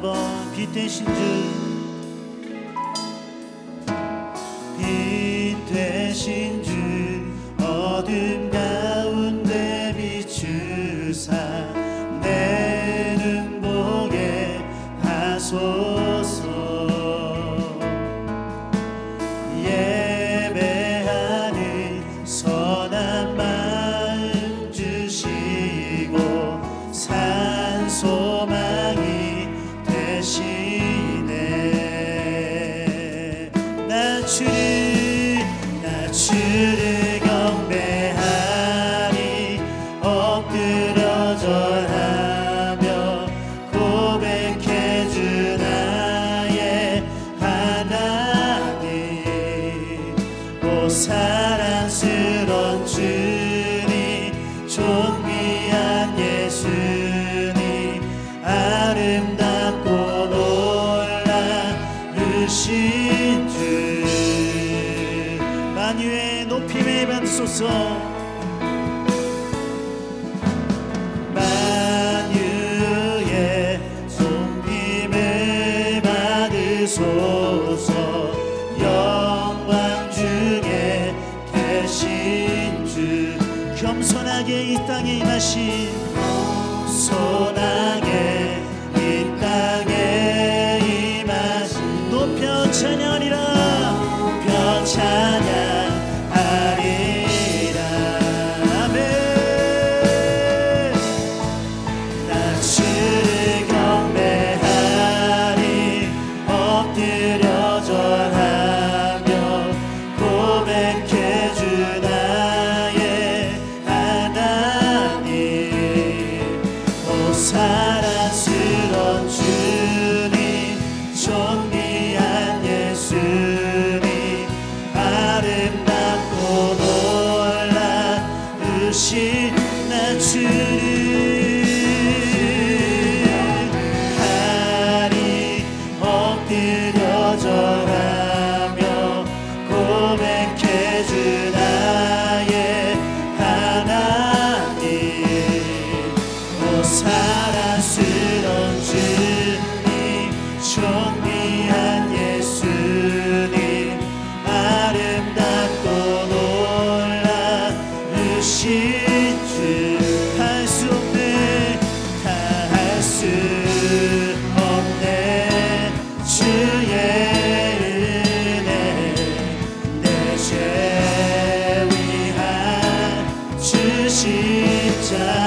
바 빛대신 주 함께 이 땅에 임하신 선한 주신 나 주를 see time.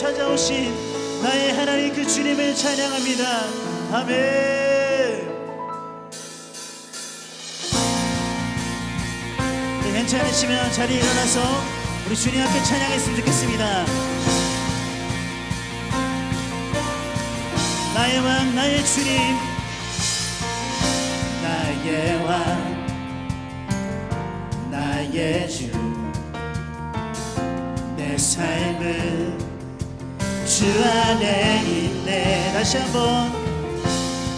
찾아오신 나의 하나님 그 주님을 찬양합니다. 아멘. 네, 괜찮으시면 자리에 일어나서 우리 주님 앞에 찬양했으면 좋겠습니다. 나의 왕, 나의 주님, 나의 왕, 나의 주, 내 삶은 주 안에 있네. 다시 한번,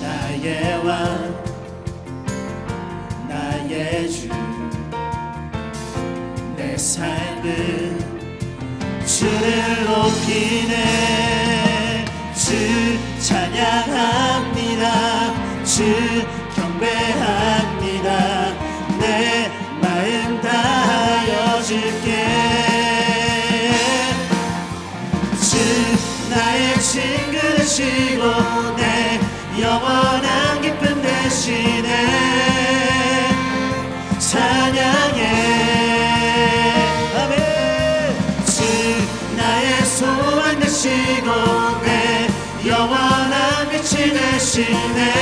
나의 왕, 나의 주. 내 삶은 주를 높이네 주 찬양합니다 주 경배합니다 내 영원한 빛이 되시네.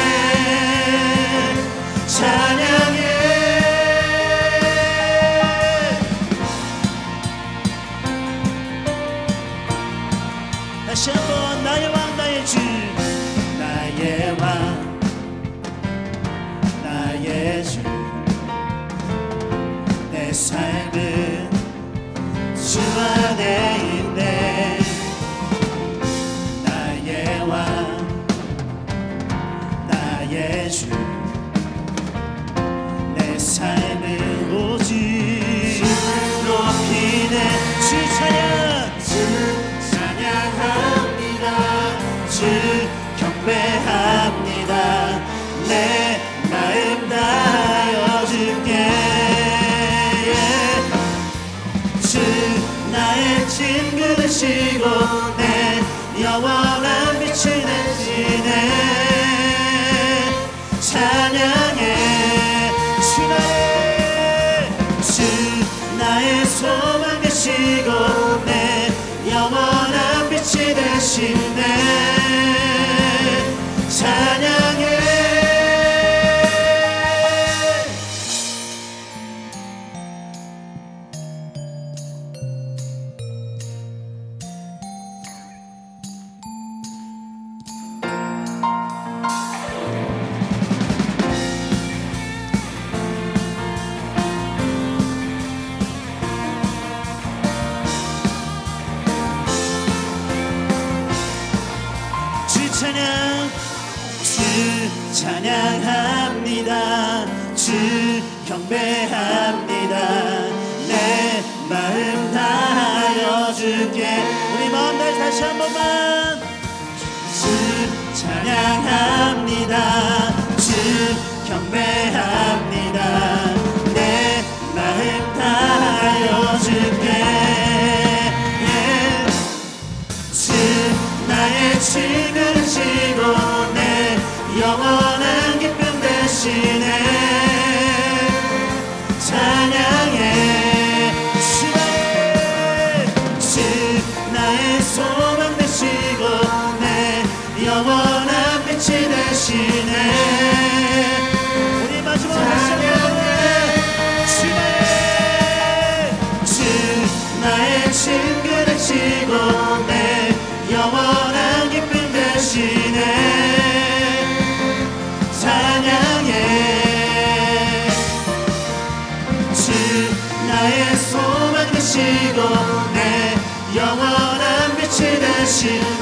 찬양해 영원한 빛이 되시네. 찬양해. 주 나의 주 나의 소망 되시고 내 영원한 빛이 되시네 하여 줄게 소망 되시고 내 영원한 빛이 되신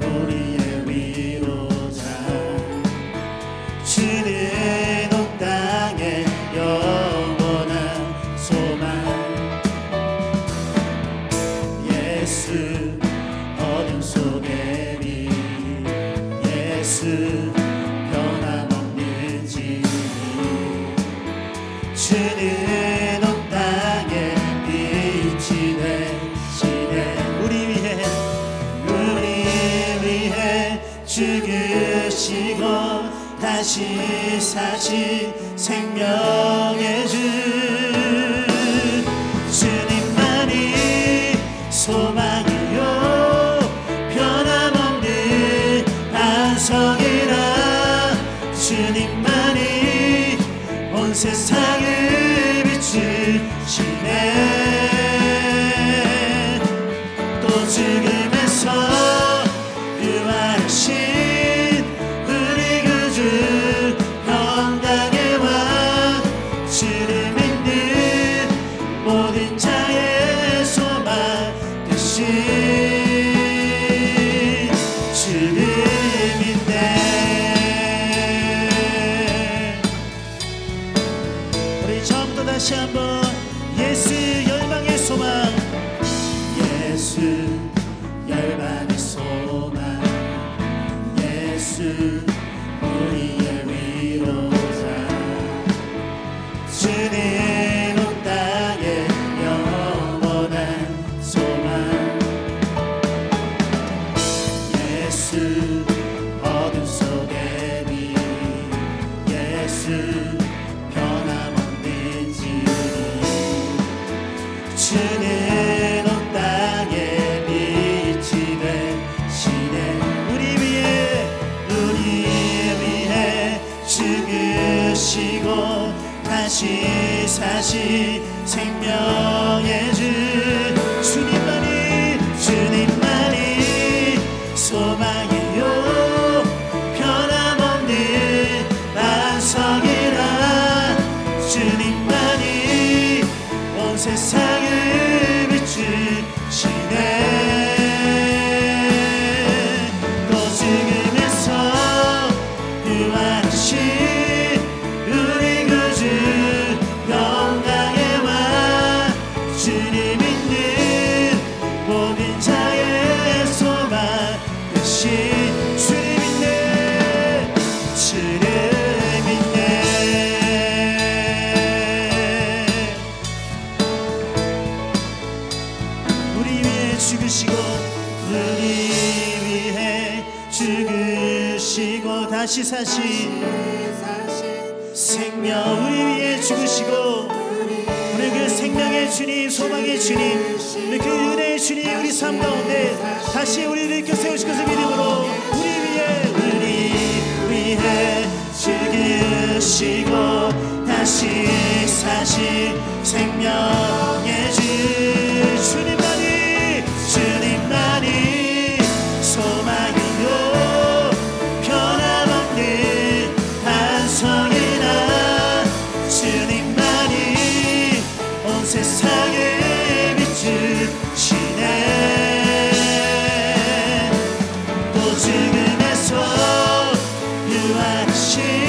holy 다시 사신 생명의 주 주님만이 소망이요. 변함없는 반성이라 주님만이 온 세상을 죽으시고 다시 사신 생명 우리 위해 죽으시고 오늘 그 생명의 주님 소망의 주님 오늘 그 은혜의 주님 우리 삶 가운데 다시 우리를 일으켜 세우실 것을 믿음으로 우리 위해 우리 위해 죽으시고 다시 사신 생명의 주. 죽음에서 유한신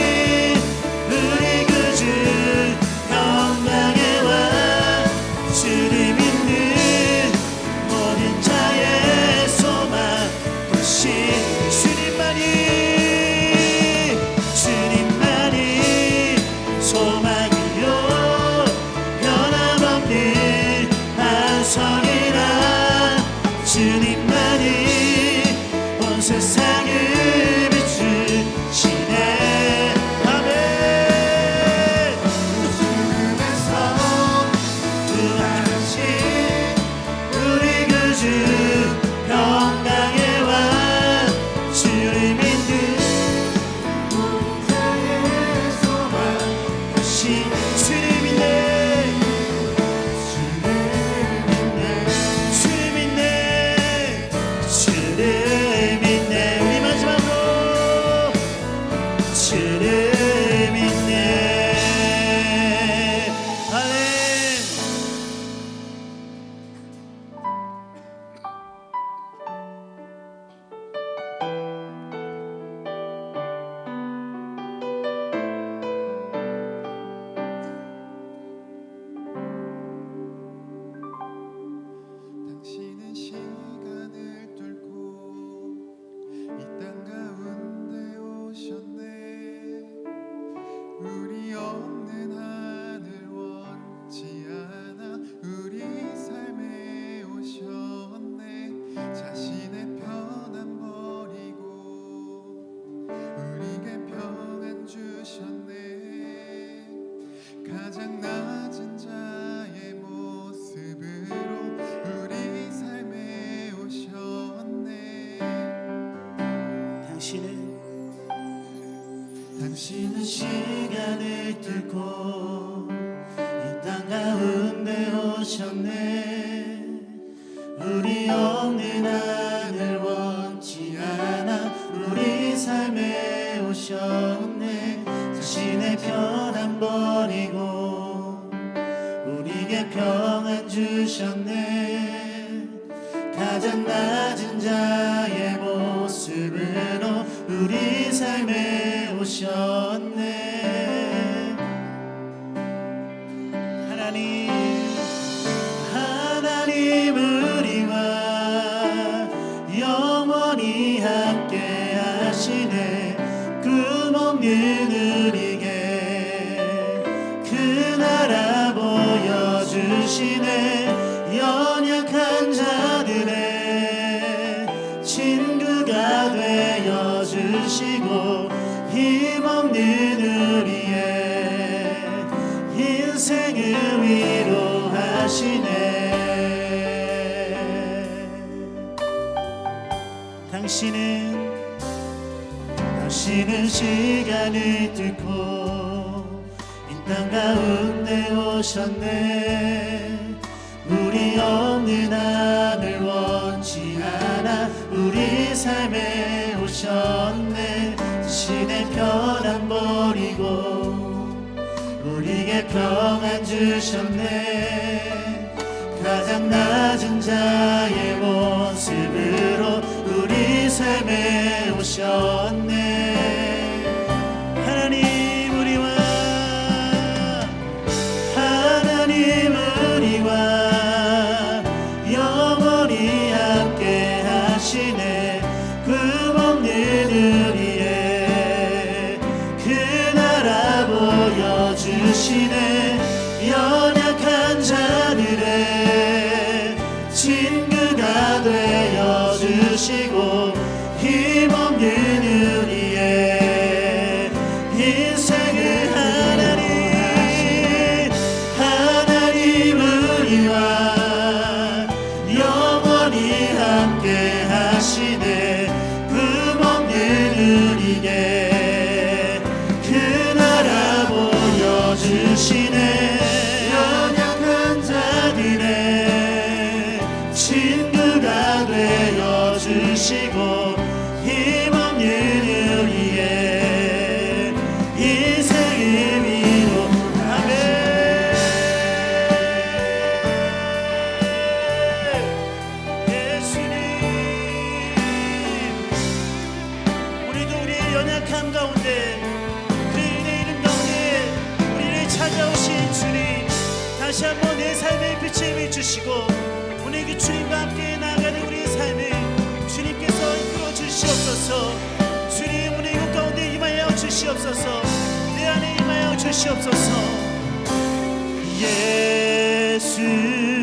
오셨네. 자신의 편안 버리고 우리에게 평안 주셨네. 가장 낮은 자의 모습으로 우리 삶에 오셨네 주시고 힘없는 우리의 인생을 위로하시네. 당신은 당신은 시간을 뚫고 이 땅 가운데 오셨네. 우리 없는 하늘 원치 않아 우리 삶에 오셨네. 고난 버리고 우리에게 평안 주셨네. 가장 낮은 자의 모습으로 우리 삶에 오셨네. Yeah. 주시옵소서. 내 안에 임하여 주시옵소서. 예수.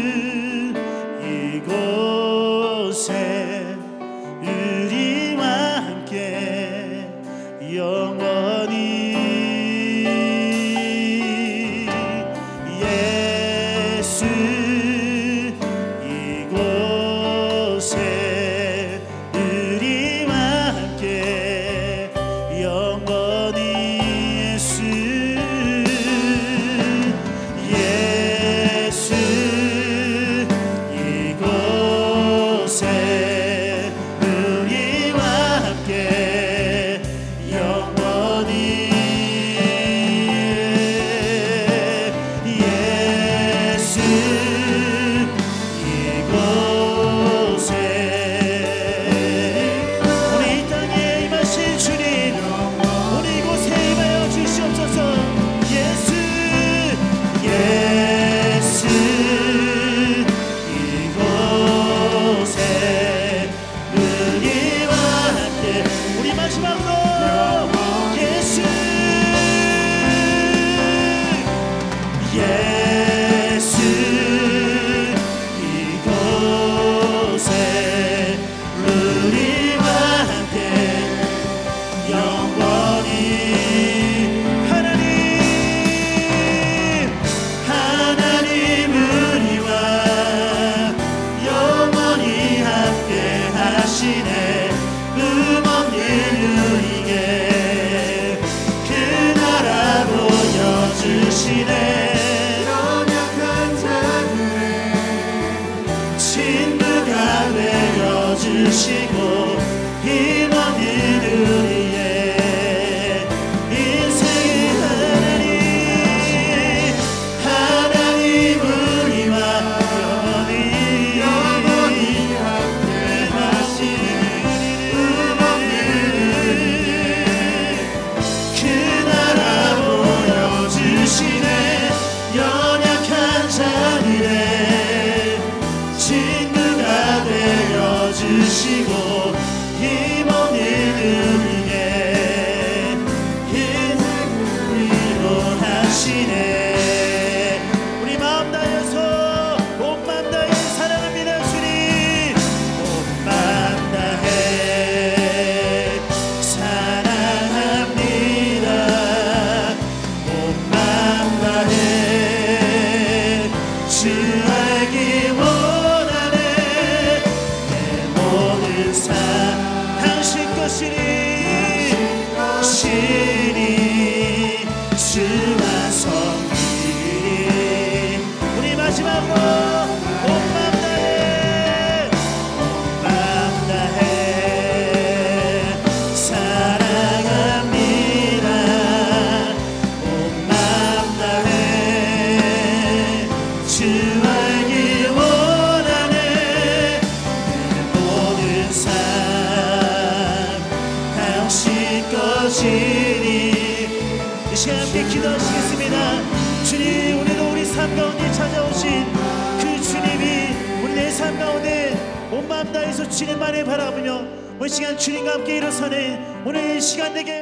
주님만을 바라보며 온 시간 주님과 함께 일어서는 오늘 이 시간 내게